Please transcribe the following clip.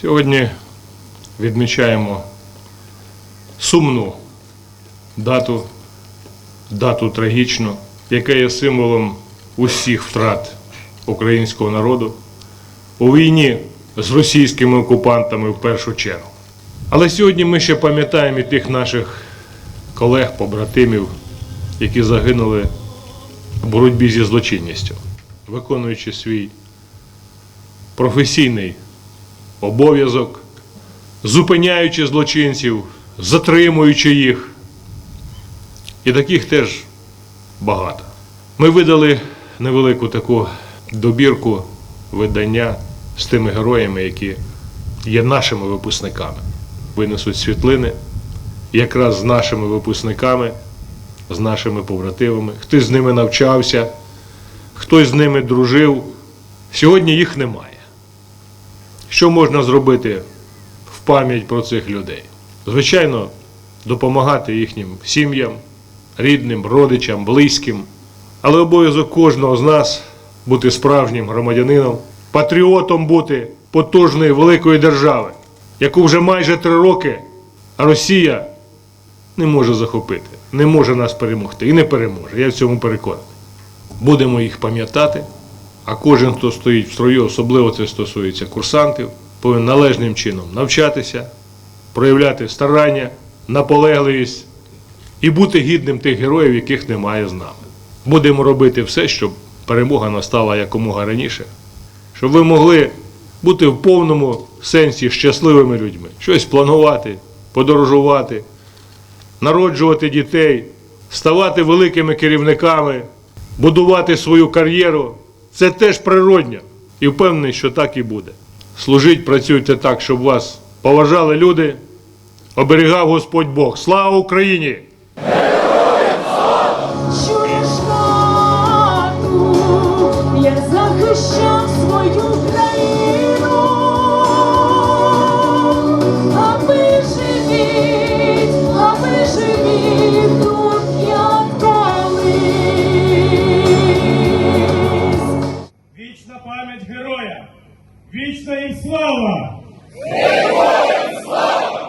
Сьогодні відмічаємо сумну дату, дату трагічну, яка є символом усіх втрат українського народу у війні з російськими окупантами в першу чергу. Але сьогодні ми ще пам'ятаємо і тих наших колег, побратимів, які загинули в боротьбі зі злочинністю, виконуючи свій професійний обов'язок, зупиняючи злочинців, затримуючи їх. І таких теж багато. Ми видали невелику таку добірку видання з тими героями, які є нашими випускниками. Винесуть світлини якраз з нашими випускниками, з нашими побратимами. Хтось з ними навчався, хтось з ними дружив. Сьогодні їх немає. Що можна зробити в пам'ять про цих людей? Звичайно, допомагати їхнім сім'ям, рідним, родичам, близьким. Але обов'язок кожного з нас бути справжнім громадянином, патріотом бути потужної великої держави, яку вже майже три роки Росія не може захопити, не може нас перемогти і не переможе. Я в цьому переконаний. Будемо їх пам'ятати, а кожен, хто стоїть в строю, особливо це стосується курсантів, повинен належним чином навчатися, проявляти старання, наполегливість і бути гідним тих героїв, яких немає з нами. Будемо робити все, щоб перемога настала якомога раніше, щоб ви могли бути в повному сенсі щасливими людьми, щось планувати, подорожувати, народжувати дітей, ставати великими керівниками, будувати свою кар'єру. Це теж природньо. І впевнений, що так і буде. Служіть, працюйте так, щоб вас поважали люди, оберігав Господь Бог. Слава Україні! Вічна їм слава! Вічна їм слава!